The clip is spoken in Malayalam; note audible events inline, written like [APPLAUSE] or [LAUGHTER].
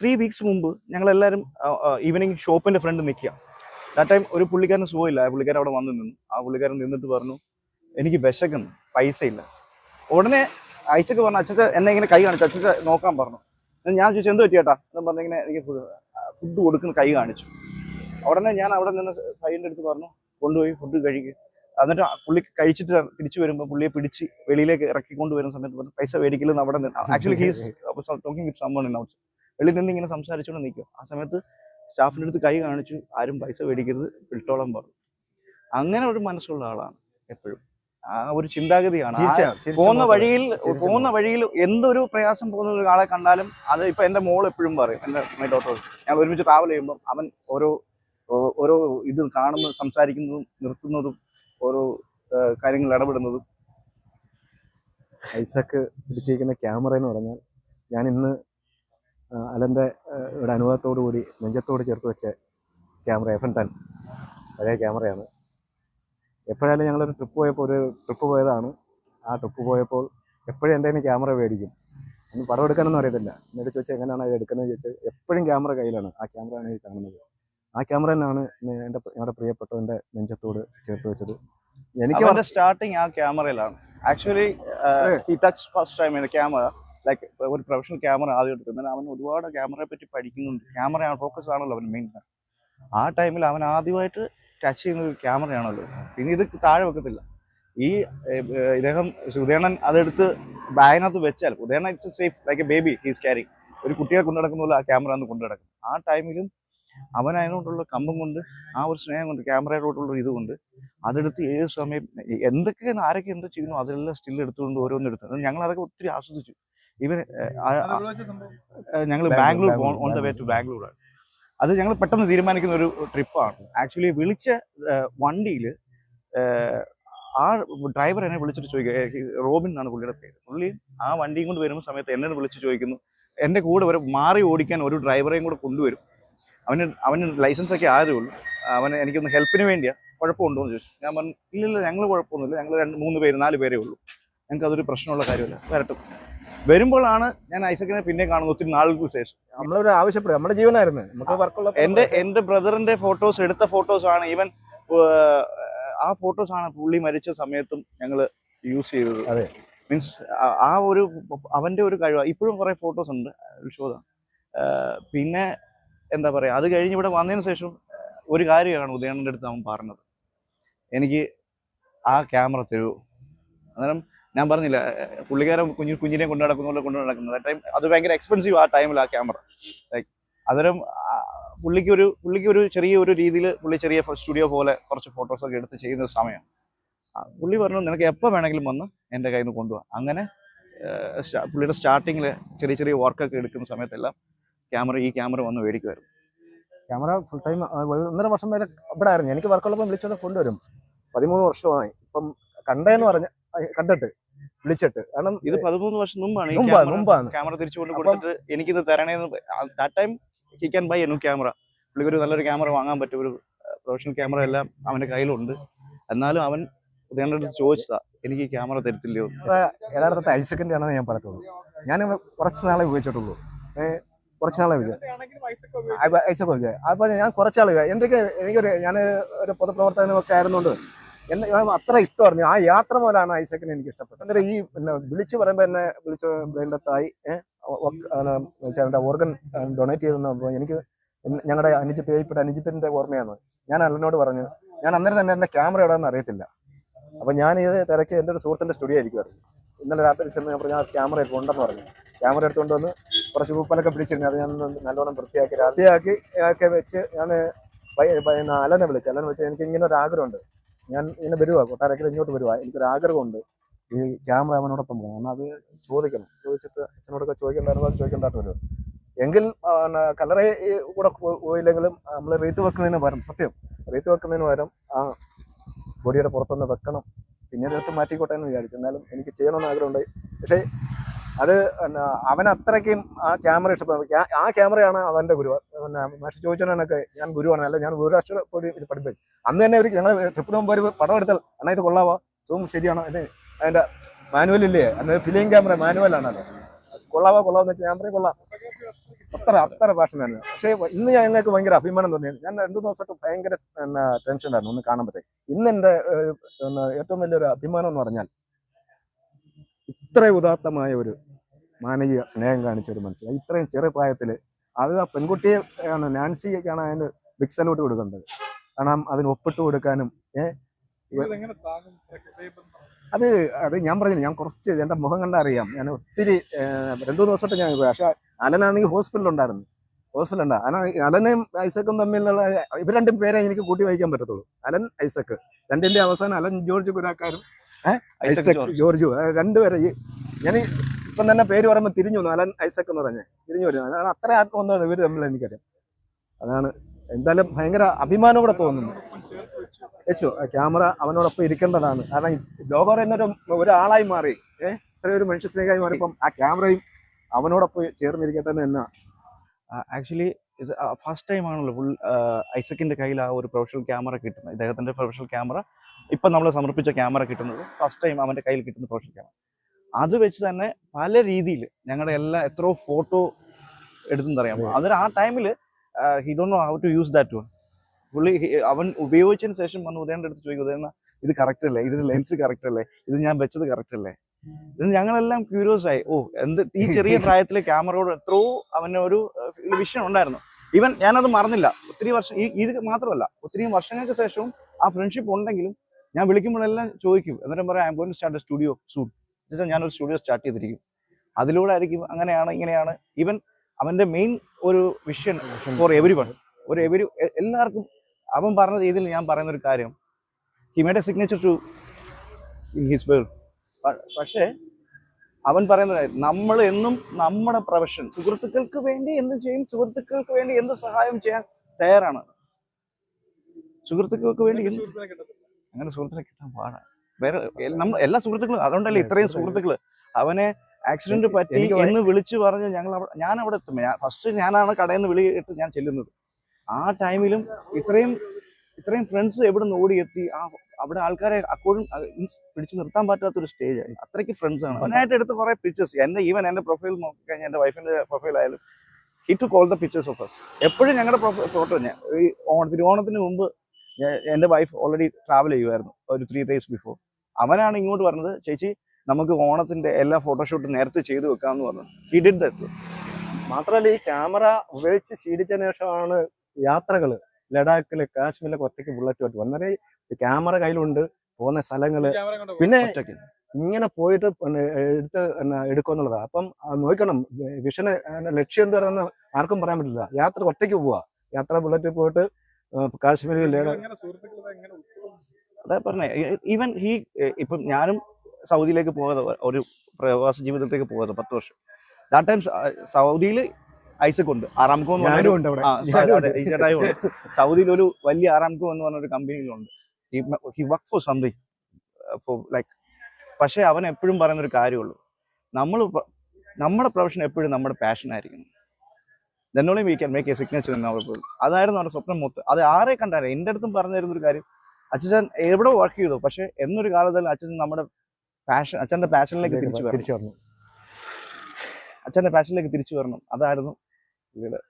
ത്രീ വീക്സ് മുമ്പ് ഞങ്ങളെല്ലാവരും ഈവനിങ് ഷോപ്പിന്റെ ഫ്രണ്ട് നിൽക്കുക. ആ ടൈം ഒരു പുള്ളിക്കാരന് സുഖമില്ല. ആ പുള്ളിക്കാരൻ അവിടെ വന്ന് നിന്നു. ആ പുള്ളിക്കാരൻ നിന്നിട്ട് പറഞ്ഞു എനിക്ക് വിശക്കുന്നു. പൈസ ഇല്ല. ഉടനെ ഐസക്ക് പറഞ്ഞു അച്ഛച്ച എന്നെ ഇങ്ങനെ കൈ കാണിച്ചു അച്ഛച്ച നോക്കാൻ പറഞ്ഞു. ഞാൻ ചോദിച്ചു എന്ത് പറ്റിയേട്ടാ? എന്ന് പറഞ്ഞിങ്ങനെ എനിക്ക് ഫുഡ് കൊടുക്കുന്ന കൈ കാണിച്ചു. ഉടനെ ഞാൻ അവിടെ നിന്ന് കൈന്റെ അടുത്ത് പറഞ്ഞു കൊണ്ടുപോയി ഫുഡ് കഴിക്കുക എന്നിട്ട് പുള്ളി കഴിച്ചിട്ട് തിരിച്ചു വരുമ്പോൾ പുള്ളിയെ പിടിച്ച് വെളിയിലേക്ക് ഇറക്കി കൊണ്ടുവരുന്ന സമയത്ത് പൈസ മേടിക്കില്ലെന്ന് അവിടെ നിന്ന്. Actually he's talking with someone in out വെളിയിൽ നിന്ന് ഇങ്ങനെ സംസാരിച്ചുകൊണ്ട് നിൽക്കും. ആ സമയത്ത് സ്റ്റാഫിന്റെ അടുത്ത് കൈ കാണിച്ചു ആരും പൈസ മേടിക്കരുത് വിട്ടോളം പറഞ്ഞു. അങ്ങനെ ഒരു മനസ്സുള്ള ആളാണ് എപ്പോഴും. ആ ഒരു ചിന്താഗതിയാണ്. പോകുന്ന വഴിയിൽ പോകുന്ന വഴിയിൽ എന്തൊരു പ്രയാസം പോകുന്ന ഒരു ആളെ കണ്ടാലും അത് ഇപ്പൊ എന്റെ മോൾ എപ്പോഴും പറയും എന്റെ മൈ ഡോട്ടർ ഞാൻ ഒരുമിച്ച് ട്രാവൽ ചെയ്യുമ്പോൾ അവൻ ഓരോ ഓരോ ഇത് കാണുന്ന സംസാരിക്കുന്നതും നിർത്തുന്നതും ഓരോ കാര്യങ്ങളിൽ ഇടപെടുന്നതും. ഐസക്ക് പിടിച്ചിരിക്കുന്ന ക്യാമറ എന്ന് പറഞ്ഞാൽ ഞാൻ ഇന്ന് അലന്റെ ഇവിടെ അനുഭവത്തോടു കൂടി നെഞ്ചത്തോട് ചേർത്ത് വെച്ച ക്യാമറ എഫ് എൻ ടെൻ. പഴയ ക്യാമറയാണ്. എപ്പോഴായാലും ഞങ്ങളൊരു ട്രിപ്പ് പോയപ്പോൾ ഒരു ട്രിപ്പ് പോയതാണ്. ആ ട്രിപ്പ് പോയപ്പോൾ എപ്പോഴും എന്റെ കയ്യിൽ ക്യാമറ മേടിക്കും. ഒന്ന് പടം എടുക്കാനൊന്നും അറിയത്തില്ല. എന്നിട്ട് ചോദിച്ചാൽ എങ്ങനെയാണ് അത് എടുക്കുന്നത്? ചോദിച്ചാൽ എപ്പോഴും ക്യാമറ കയ്യിലാണ്. ആ ക്യാമറയാണ് ഈ കാണുന്നത്. ആ ക്യാമറ തന്നെയാണ് എന്റെ ഞങ്ങളുടെ പ്രിയപ്പെട്ടവന്റെ നെഞ്ചത്തോട് ചേർത്ത് വെച്ചത്. എനിക്ക് സ്റ്റാർട്ടിങ് ആ ക്യാമറയിലാണ്. ആക്ച്വലി ഈ touch first time camera like ഒരു പ്രൊഫഷണൽ ക്യാമറ ആദ്യം എടുക്കുന്നത് അവൻ ഒരുപാട് ക്യാമറയെ പറ്റി പഠിക്കുന്നുണ്ട്. ക്യാമറയാണ് ഫോക്കസ് ആണല്ലോ അവൻ മെയിൻ ആ ടൈമിൽ അവൻ ആദ്യമായിട്ട് ടച്ച് ചെയ്യുന്ന ഒരു ക്യാമറയാണല്ലോ പിന്നെ ഇത് താഴെ വെക്കത്തില്ല. ഈ ഇദ്ദേഹം ഉദയണൻ അതെടുത്ത് ബാഗിനകത്ത് വെച്ചാൽ Udayanan it's safe like a baby he's carrying ഒരു കുട്ടിയെ കൊണ്ടു നടക്കുന്ന ആ ക്യാമറ അന്ന് കൊണ്ടു നടക്കും. ആ ടൈമിലും അവൻ അതിനോടുള്ള കമ്പം കൊണ്ട് ആ ഒരു സ്നേഹം കൊണ്ട് ക്യാമറയോടുള്ള ഇത് കൊണ്ട് അതെടുത്ത് ഏത് സമയം എന്തൊക്കെ ആരൊക്കെ എന്ത് ചെയ്യുന്നു അതെല്ലാം സ്റ്റിൽ എടുത്തുകൊണ്ട് ഓരോന്നെടുത്തു ഞങ്ങൾ അതൊക്കെ ഒത്തിരി ആസ്വദിച്ചു. ഇവൻ ഞങ്ങൾ Bangalore on the way to Bangalore. ആണ് അത് ഞങ്ങൾ പെട്ടെന്ന് തീരുമാനിക്കുന്ന ഒരു ട്രിപ്പാണ്. ആക്ച്വലി വിളിച്ച വണ്ടിയിൽ ആ ഡ്രൈവർ എന്നെ വിളിച്ചിട്ട് ചോദിക്കുക റോബിൻ എന്നാണ് പുള്ളിയുടെ പേര്. പുള്ളി ആ വണ്ടിയും കൊണ്ട് വരുന്ന സമയത്ത് എന്നെ വിളിച്ച് ചോദിക്കുന്നു. എന്റെ കൂടെ ഒരു മാറി ഓടിക്കാൻ ഒരു ഡ്രൈവറെയും കൂടെ കൊണ്ടുവരും. അവന് അവന് ലൈസൻസ് ഒക്കെ ആരേ ഉള്ളൂ അവന് എനിക്കൊന്ന് ഹെൽപ്പിന് വേണ്ടിയാണ് കുഴപ്പമുണ്ടോ എന്ന് ചോദിച്ചു. ഞാൻ പറഞ്ഞു ഇല്ലില്ല ഞങ്ങൾ കുഴപ്പമൊന്നുമില്ല. ഞങ്ങൾ രണ്ട് മൂന്ന് പേര് നാല് പേരേ ഉള്ളൂ. ഞങ്ങൾക്ക് അതൊരു പ്രശ്നമുള്ള കാര്യമല്ല. വരട്ടും. വരുമ്പോഴാണ് ഞാൻ ഐസക്കിനെ പിന്നെ കാണുന്നത് ഒത്തിരി നാളുകൾക്ക് ശേഷം. നമ്മളൊരു ആവശ്യപ്പെടുക നമ്മുടെ ജീവനായിരുന്നു. നമുക്ക് വർക്കുള്ള എന്റെ എന്റെ ബ്രദറിന്റെ ഫോട്ടോസ് എടുത്ത ഫോട്ടോസ് ആണ് ഈവൻ ആ ഫോട്ടോസ് ആണ് പുള്ളി മരിച്ച സമയത്തും ഞങ്ങൾ യൂസ് ചെയ്തത്. അതെ. മീൻസ് ആ ഒരു അവന്റെ ഒരു കഴിവ്. ഇപ്പോഴും കുറെ ഫോട്ടോസ് ഉണ്ട് ഷോത പിന്നെ എന്താ പറയാ അത് കഴിഞ്ഞ് ഇവിടെ വന്നതിന് ശേഷം ഒരു കാര്യമാണ് ഉദയണന്റെ അടുത്ത് അവൻ പറഞ്ഞത്. എനിക്ക് ആ ക്യാമറ തരൂ. അന്നേരം ഞാൻ പറഞ്ഞില്ല പുള്ളിക്കാരൻ കുഞ്ഞു കുഞ്ഞിനെ കൊണ്ടു പോലെ കൊണ്ടു നടക്കുന്നത്. ടൈം അത് ഭയങ്കര എക്സ്പെൻസീവ് ആ ടൈമിൽ ആ ക്യാമറ ലൈക്ക് അന്നേരം പുള്ളിക്ക് ഒരു പുള്ളിക്ക് ഒരു ചെറിയ ഒരു രീതിയിൽ പുള്ളി ചെറിയ സ്റ്റുഡിയോ പോലെ കുറച്ച് ഫോട്ടോസ് ഒക്കെ എടുത്ത് ചെയ്യുന്ന സമയം. പുള്ളി പറഞ്ഞു നിനക്ക് എപ്പോൾ വേണമെങ്കിലും വന്ന് എന്റെ കയ്യിൽ നിന്ന് കൊണ്ടുപോകാം അങ്ങനെ പുള്ളിയുടെ സ്റ്റാർട്ടിങ്ങിൽ ചെറിയ ചെറിയ വർക്കൊക്കെ എടുക്കുന്ന സമയത്തെല്ലാം ക്യാമറ ഈ ക്യാമറ വന്ന് മേടിക്കുമായിരുന്നു ക്യാമറ ഫുൾ ടൈം ഒന്നര വർഷം വരെ ഇവിടെ ആയിരുന്നു എനിക്ക് വർക്കുള്ളപ്പോൾ വിളിച്ചത് കൊണ്ടുവരും. പതിമൂന്ന് വർഷമായി. ഇപ്പം കണ്ടതെന്ന് പറഞ്ഞ കണ്ടിട്ട് വിളിച്ചിട്ട്. കാരണം ഇത് പതിമൂന്ന് വർഷം മുമ്പാണ് മുമ്പാണ് ക്യാമറ തിരിച്ചു കൊണ്ട് കൊടുത്തിട്ട് എനിക്കിത് തരണേന്ന് time he can buy a new camera പുള്ളിക്ക് ഒരു നല്ലൊരു ക്യാമറ വാങ്ങാൻ പറ്റും ഒരു പ്രൊഫഷണൽ ക്യാമറ എല്ലാം അവന്റെ കയ്യിലുണ്ട്. എന്നാലും അവൻ ഉദയനടുത്ത് ചോദിച്ചതാ എനിക്ക് ഈ ക്യാമറ തരത്തില്ലയോ? യഥാർത്ഥത്തിൽ സെക്കൻഡ് ആണെന്ന് ഞാൻ പറയത്തുള്ളൂ ഞാൻ കുറച്ച് നാളെ ഉപയോഗിച്ചിട്ടുള്ളൂ. കുറച്ച് നാളെ ഉപയോഗിച്ചു ഐസക്ക് ഉപയോഗിച്ചത് അപ്പൊ ഞാൻ കുറച്ചാൾ എന്തൊക്കെ എനിക്കൊരു ഞാൻ ഒരു പൊതുപ്രവർത്തകനൊക്കെ ആയിരുന്നുകൊണ്ട് എന്നെ അത്ര ഇഷ്ടമായിരുന്നു. ആ യാത്ര മുതലാണ് ഐസക്കിനെ എനിക്ക് ഇഷ്ടപ്പെട്ടത്. അന്നേരം ഈ പിന്നെ വിളിച്ചു പറയുമ്പോൾ എന്നെ വിളിച്ച് ബ്രെയിൻഡത്തായി ചേട്ടന്റെ ഓർഗൻ ഡൊണേറ്റ് ചെയ്തെന്ന് എനിക്ക് ഞങ്ങളുടെ അനുജിത്ത് ഏയ്പിട്ട് അനുജിത്തിന്റെ ഓർമ്മയാണ് ഞാൻ അല്ലനോട് പറഞ്ഞു ഞാൻ അന്നേരം തന്നെ എന്റെ ക്യാമറ ഇടാന്ന് അറിയത്തില്ല. അപ്പം ഞാൻ ഇത് തിരക്ക് എന്റെ ഒരു സുഹൃത്തിന്റെ സ്റ്റുഡിയോ ആയിരിക്കുമായിരുന്നു ഇന്നലെ രാത്രി ചെന്ന് ഞാൻ പറഞ്ഞു ക്യാമറ ഉണ്ടെന്ന് പറഞ്ഞു. ക്യാമറ എടുത്തുകൊണ്ട് വന്ന് കുറച്ച് കൂപ്പനൊക്കെ പിടിച്ചിരുന്നു. അത് ഞാൻ നല്ലോണം വൃത്തിയാക്കി വൃത്തിയാക്കി ഒക്കെ വെച്ച് ഞാൻ അലനെ വിളിച്ചു അലനെ വിളിച്ച് എനിക്ക് ഇങ്ങനെ ഒരു ആഗ്രഹമുണ്ട്. ഞാൻ ഇങ്ങനെ വരുവാ കൊട്ടാരക്കര ഇങ്ങോട്ട് വരുവാ. എനിക്കൊരു ആഗ്രഹമുണ്ട്. ഈ ക്യാമറ അവനോടൊപ്പം പോകണം അത് ചോദിക്കണം. ചോദിച്ചിട്ട് അച്ഛനോടൊക്കെ ചോദിക്കേണ്ടായിരുന്നു? അത് ചോദിക്കേണ്ടായിട്ട് വരും എങ്കിൽ കലറെ ഈ കൂടെ പോയില്ലെങ്കിലും നമ്മൾ റീത്ത് വെക്കുന്നതിന് പകരം സത്യം റീത്ത് വെക്കുന്നതിന് പകരം ആ ബോഡിയുടെ പുറത്തുനിന്ന് വെക്കണം. പിന്നീട് എടുത്ത് മാറ്റിക്കോട്ടെ എന്ന് വിചാരിച്ചു. എന്നാലും എനിക്ക് ചെയ്യണമെന്ന് ആഗ്രഹമുണ്ട് പക്ഷേ അത് അവൻ അത്രയ്ക്കും ആ ക്യാമറ ഇഷ്ടപ്പെടും ആ ക്യാമറയാണ് അവന്റെ ഗുരു. പിന്നെ മനുഷ്യ ചോദിച്ചോനൊക്കെ ഞാൻ ഗുരുവാണ്. അല്ല ഞാൻ ഗുരുരാഷ്ട്ര പൊടി ഇത് പഠിപ്പിച്ചു. അന്ന് തന്നെ അവർ ഞങ്ങൾ ട്രിപ്പിന് മുമ്പ് ഒരു പടം എടുത്താൽ അണ്ണാ ഇത് കൊള്ളാവോ? സൂം ശരിയാണോ? അതിന് അതിന്റെ മാനുവൽ ഇല്ലേ? അന്ന് ഫിലിം ക്യാമറ മാനുവലാണല്ലോ കൊള്ളാവോ കൊള്ളാവോ? എന്ന് വെച്ചാൽ ക്യാമറ കൊള്ളാം. അത്ര അത്ര പാഷനായിരുന്നു പക്ഷേ ഇന്ന് ഞാൻ ഞങ്ങൾക്ക് ഭയങ്കര അഭിമാനം തോന്നിയത്. ഞാൻ രണ്ടു ദിവസമായിട്ട് ഭയങ്കര ടെൻഷനായിരുന്നു ഒന്ന് കാണുമ്പോഴത്തേക്ക് ഇന്ന് എന്റെ ഏറ്റവും വലിയൊരു അഭിമാനം എന്ന് പറഞ്ഞാൽ ഇത്ര ഉദാത്തമായ ഒരു മാനവീയ സ്നേഹം കാണിച്ച ഒരു മനുഷ്യൻ. ഇത്രയും ചെറിയ പ്രായത്തിൽ അത് ആ പെൺകുട്ടിയെ ആണ് നാൻസിയൊക്കെയാണ് അതിന് ബിഗ് കൊടുക്കേണ്ടത്. കാരണം അതിന് ഒപ്പിട്ട് കൊടുക്കാനും അത് അത് ഞാൻ പറഞ്ഞില്ല ഞാൻ കുറച്ച് എന്റെ മുഖം കണ്ടാൽ അറിയാം. ഞാൻ ഒത്തിരി രണ്ടു മൂന്ന് ദിവസമായിട്ട് ഞാൻ. പക്ഷെ അലനാണെങ്കിൽ ഹോസ്പിറ്റലുണ്ടായിരുന്നു ഹോസ്പിറ്റലുണ്ട്. അലൻ അലനും ഐസക്കും തമ്മിലുള്ള ഇവർ രണ്ടും പേരെ എനിക്ക് കൂട്ടി വായിക്കാൻ പറ്റത്തുള്ളൂ. Alan Isaac. രണ്ടിന്റെ അവസാനം അലൻ ജോർജ് പുരാക്കാരും ഐസക് ജോർജു. രണ്ടുപേരെ ഞാൻ ഇപ്പം തന്നെ പേര് പറയുമ്പോൾ തിരിഞ്ഞു വന്നു. അലൻ ഐസക് എന്ന് പറഞ്ഞേ. തിരിഞ്ഞു വരുന്നു അതാണ് അത്ര ആർക്കും ഒന്നാണ് ഇവർ തമ്മിൽ എനിക്കറിയാം. അതാണ്. എന്തായാലും ഭയങ്കര അഭിമാനം കൂടെ തോന്നുന്നു. വെച്ചു ക്യാമറ അവനോടൊപ്പം ഇരിക്കേണ്ടതാണ്. കാരണം ലോകം പറയുന്നൊരു ഒരാളായി മാറി. ഏഹ് ഇത്രയും ഒരു മനുഷ്യ സ്നേഹമായി മാറിയപ്പം ആ ക്യാമറയും അവനോടൊപ്പം ചേർന്നിരിക്കട്ടെ എന്ന് തന്നെ ആക്ച്വലി ഇത് ഫസ്റ്റ് ടൈം ആണല്ലോ ഫുൾ ഐസക്കിന്റെ കയ്യിൽ ആ ഒരു പ്രൊഫഷണൽ ക്യാമറ കിട്ടുന്നത്. ഇദ്ദേഹത്തിന്റെ പ്രൊഫഷണൽ ക്യാമറ ഇപ്പം നമ്മൾ സമർപ്പിച്ച ക്യാമറ കിട്ടുന്നത് ഫസ്റ്റ് ടൈം അവന്റെ കയ്യിൽ കിട്ടുന്ന പ്രൊഫഷണൽ ക്യാമറ. അത് വെച്ച് തന്നെ പല രീതിയിൽ ഞങ്ങളുടെ എല്ലാ എത്രയോ ഫോട്ടോ എടുത്തെന്നറിയാം അതൊരു ആ ടൈമിൽ he don't know how to use that one പുള്ളി അവൻ ഉപയോഗിച്ചതിന് ശേഷം വന്ന് ഉദയന്റെ അടുത്ത് ചോദിക്കും ഉദയന ഇത് കറക്റ്റ് അല്ലേ? ഇതിന് ലെൻസ് കറക്റ്റ് അല്ലേ? ഇത് ഞാൻ വെച്ചത് കറക്റ്റ് അല്ലേ? ഇത് ഞങ്ങളെല്ലാം ക്യൂരിയസ് ആയി. ഓ എന്ത് ഈ ചെറിയ [LAUGHS] പ്രായത്തിൽ ക്യാമറയോട് എത്രയോ അവന് ഒരു വിഷൻ ഉണ്ടായിരുന്നു. ഈവൻ ഞാനത് മറന്നില്ല. ഒത്തിരി വർഷം ഈ ഇത് മാത്രമല്ല ഒത്തിരി വർഷങ്ങൾക്ക് ശേഷവും ആ ഫ്രണ്ട്ഷിപ്പ് ഉണ്ടെങ്കിലും ഞാൻ വിളിക്കുമ്പോഴെല്ലാം ചോദിക്കും. എന്നിട്ടും പറയാം I'm going start studio soon വെച്ചാൽ ഞാനൊരു സ്റ്റുഡിയോ സ്റ്റാർട്ട് ചെയ്തിരിക്കും. അതിലൂടെ ആയിരിക്കും അങ്ങനെയാണ് ഇങ്ങനെയാണ്. ഈവൻ അവന്റെ മെയിൻ ഒരു വിഷൻ ഫോർ എവരി വൺ ഒരു എവരി എല്ലാവർക്കും അവൻ പറഞ്ഞ രീതിയിൽ ഞാൻ പറയുന്ന ഒരു കാര്യം he made a signature to his world പക്ഷേ അവൻ പറയുന്നത് നമ്മൾ എന്നും നമ്മുടെ പ്രൊഫഷൻ സുഹൃത്തുക്കൾക്ക് വേണ്ടി എന്ത് ചെയ്യും? സുഹൃത്തുക്കൾക്ക് വേണ്ടി എന്ത് സഹായം ചെയ്യാൻ തയ്യാറാണ്? സുഹൃത്തുക്കൾക്ക് വേണ്ടി അങ്ങനെ സുഹൃത്തിനെ കിട്ടാൻ പാടാണ്. വേറെ നമ്മൾ നമ്മ എല്ലാ സുഹൃത്തുക്കളും അതുകൊണ്ടല്ലേ ഇത്രയും സുഹൃത്തുക്കൾ. അവനെ ആക്സിഡന്റ് പറ്റി എന്ന് വിളിച്ചു പറഞ്ഞു ഞങ്ങൾ ഞാൻ അവിടെ എത്തും. ഫസ്റ്റ് ഞാനാണ് കടയിൽ നിന്ന് വിളിയിട്ട് ഞാൻ ചെല്ലുന്നത്. ആ ടൈമിലും ഇത്രയും ഇത്രയും ഫ്രണ്ട്സ് എവിടെ നിന്ന് ഓടിയെത്തി? ആ അവിടെ ആൾക്കാരെ അക്കോടും പിടിച്ചു നിർത്താൻ പറ്റാത്തൊരു സ്റ്റേജ് ആയി. അത്രയ്ക്ക് ഫ്രണ്ട്സ് ആണ്. അവനായിട്ട് എടുത്ത് കുറെ പിക്ചേഴ്സ് എന്റെ ഈവൻ എന്റെ പ്രൊഫൈൽ നോക്കി കഴിഞ്ഞാൽ എന്റെ വൈഫിന്റെ പ്രൊഫൈൽ ആയാലും he to call the pictures of us എപ്പോഴും ഞങ്ങളുടെ ഫോട്ടോ ഞാൻ ഈ ഓണത്തിന് ഓണത്തിന് മുമ്പ് എന്റെ വൈഫ് ഓൾറെഡി ട്രാവൽ ചെയ്യുമായിരുന്നു ഒരു ത്രീ ഡേയ്സ് ബിഫോർ അവനാണ് ഇങ്ങോട്ട് പറഞ്ഞത് ചേച്ചി നമുക്ക് ഓണത്തിന്റെ എല്ലാ ഫോട്ടോഷൂട്ട് നേരത്തെ ചെയ്തു വെക്കാന്ന് പറഞ്ഞു. ഹി ഡിഡ് ദാറ്റ് മാത്രമല്ല ഈ ക്യാമറ ഉപയോഗിച്ച് ശീലിച്ചതിന് ശേഷമാണ് യാത്രകൾ ലഡാക്കിൽ കാശ്മീരിലൊക്കെ ഒറ്റയ്ക്ക് ബുള്ളറ്റ് പറ്റും അന്നേരം ക്യാമറ കയ്യിലുണ്ട് പോകുന്ന സ്ഥലങ്ങൾ. പിന്നെ ഇങ്ങനെ പോയിട്ട് എടുത്ത് എടുക്കുക അപ്പം നോക്കണം. വിഷന് ലക്ഷ്യം എന്ത് പറയുന്ന ആർക്കും പറയാൻ പറ്റില്ല. യാത്ര ഒറ്റയ്ക്ക് പോവാ. യാത്ര ബുള്ളറ്റിൽ പോയിട്ട് കാശ്മീരിൽ നിങ്ങൾ അതാ പറഞ്ഞേ. ഈവൻ ഹീ ഇപ്പം ഞാനും സൗദിയിലേക്ക് പോകാതെ ഒരു പ്രവാസ ജീവിതത്തിലേക്ക് പോകാതെ പത്ത് വർഷം. ദാറ്റ് ടൈം സൗദിയിൽ ഐസക് ഉണ്ട്. ആറാംകോ ചേട്ടായും. സൗദിയിൽ ഒരു വലിയ ആറാംകോ എന്ന് പറഞ്ഞ ഒരു കമ്പനിയിലുണ്ട് he work for something for like പക്ഷേ അവൻ എപ്പോഴും പറയുന്ന ഒരു കാര്യമുള്ളൂ നമ്മൾ നമ്മുടെ പ്രൊഫഷൻ എപ്പോഴും നമ്മുടെ പാഷൻ ആയിരിക്കണം. Then only we can make a signature എന്ന അതായിരുന്നു അവരുടെ സ്വപ്നം മൊത്തം. അത് ആരെ കണ്ടാലും എന്റെ അടുത്തും പറഞ്ഞു തരുന്ന ഒരു കാര്യം അച്ഛൻ എവിടെ വർക്ക് ചെയ്തു. പക്ഷെ എന്നൊരു കാലത്തിൽ അച്ഛൻ നമ്മുടെ പാഷൻ അച്ഛന്റെ പാഷനിലേക്ക് തിരിച്ചു വരണം. തിരിച്ചു വരണം. അച്ഛന്റെ പാഷനിലേക്ക് തിരിച്ചു വരണം. അതായിരുന്നു പുള്ളിയുടെ